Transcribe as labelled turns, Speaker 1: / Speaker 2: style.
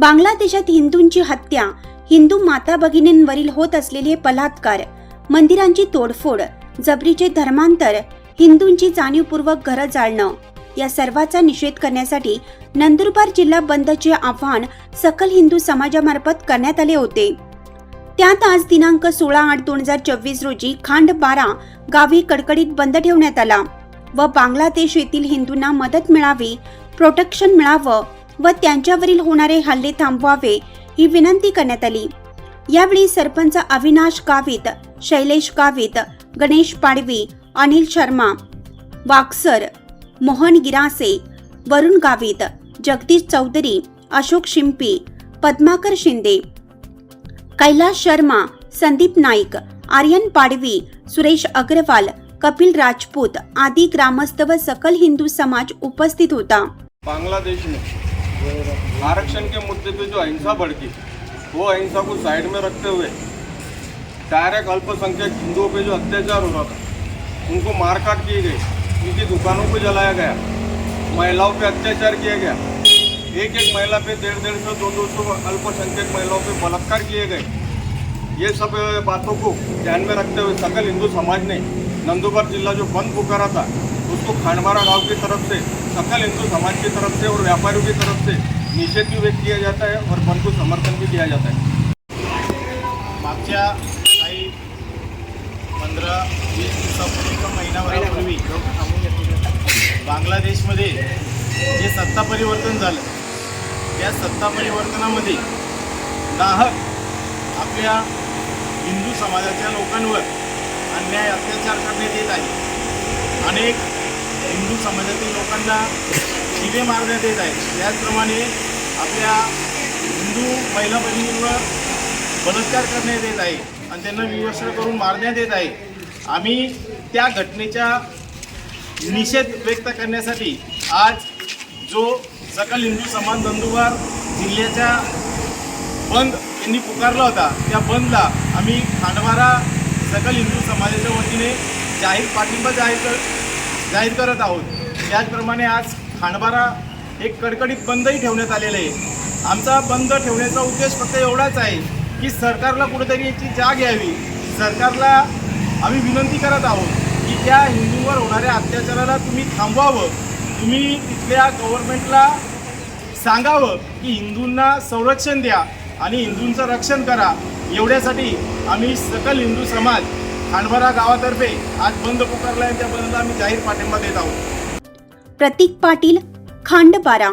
Speaker 1: बांगलादेशात हिंदूंची हत्या हिंदू माता भगिनींवरील होत असलेले बलात्कार मंदिरांची तोडफोड जबरीचे धर्मांतर हिंदूंची जाणीवपूर्वक घरं जाळणं या सर्वाचा निषेध करण्यासाठी नंदुरबार जिल्हा बंदचे आव्हान सकल हिंदू समाजामार्फत करण्यात आले होते. त्यात आज दिनांक सोळा आठ दोन हजार चोवीस रोजी खांड बारा गावी कडकडीत बंद ठेवण्यात आला व बांगलादेश येथील हिंदूंना मदत मिळावी प्रोटेक्शन मिळावं व त्यांच्यावरील होणारे हल्ले थांबवावे ही विनंती करण्यात आली. यावेळी सरपंच अविनाश कावित शैलेश कावित गणेश पाडवी अनिल शर्मा वाक्सर मोहन गिरासे वरुण गावित जगदीश चौधरी अशोक शिंपी पद्माकर शिंदे कैलास शर्मा संदीप नाईक आर्यन पाडवी सुरेश अग्रवाल कपिल राजपूत आदी ग्रामस्थ व सकल हिंदू समाज उपस्थित होता.
Speaker 2: बांगलादेश आरक्षण के मुद्दे पे जो अहिंसा भड़की, वो अहिंसा को साइड में रखते हुए डायरेक्ट अल्पसंख्यक हिंदुओं पे जो अत्याचार हो रहा था, उनको मारकाट की गई उनकी दुकानों को जलाया गया, महिलाओं पे अत्याचार किया गया। एक एक महिला पे डेढ़ डेढ़ सौ, दो दो सौ अल्पसंख्यक महिलाओं पे बलात्कार किए गए। ये सब बातों को ध्यान में रखते हुए सकल हिंदू समाज ने नंदुरबार जिला जो बंद पुकारा था उसको खांडमारा गांव की तरफ से सकल हिंदू समाज की तरफ से और व्यापारियों की तरफ से निषेध भी व्यक्त किया जाता है और बंद को समर्थन भी दिया जाता है।
Speaker 3: मागच्या काही पंधरा वीस दिवसापूर्वी किंवा महिनाभरापूर्वी बांगलादेशमध्ये जे सत्ता परिवर्तन झालं त्या सत्ता परिवर्तनामध्ये नाहक आपल्या हिंदू समाजाच्या लोकांवर अन्याय अत्याचार करण्यात येत आहे. अनेक हिंदू समाजातील लोकांना शिवे मारण्यात येत आहेत. त्याचप्रमाणे आपल्या हिंदू महिला बहिणींवर बलात्कार करण्यात येत आहे आणि त्यांना विवस्त्र करून मारण्यात येत आहे. आम्ही त्या घटनेच्या निषेध व्यक्त करण्यासाठी आज जो सकल हिंदू समाज नंदुरबार जिल्ह्याच्या बंद यांनी पुकारला होता त्या बंदला आम्ही खांडवारा सकल हिंदू समाजाच्या वतीने जाहीर पाठिंबा जाहीर कर जाहीर करत आहोत. त्याचप्रमाणे आज खांडबारा एक कडकडीत बंदही ठेवण्यात आलेलं आहे. आमचा बंद ठेवण्याचा उद्देश फक्त एवढाच आहे की सरकारला कुठेतरी याची जाग यावी. सरकारला आम्ही विनंती करत आहोत की त्या हिंदूंवर होणाऱ्या अत्याचाराला तुम्ही थांबवावं. तुम्ही तिथल्या गव्हर्नमेंटला सांगावं की हिंदूंना संरक्षण द्या आणि हिंदूंचं रक्षण करा. एवढ्यासाठी आम्ही सकल हिंदू समाज खांडबारा गावातर्फे आज बंद पुकारला आहे त्या बंदला आम्ही जाहीर पाठिंबा देत आहोत.
Speaker 1: प्रतीक पाटील खांडबारा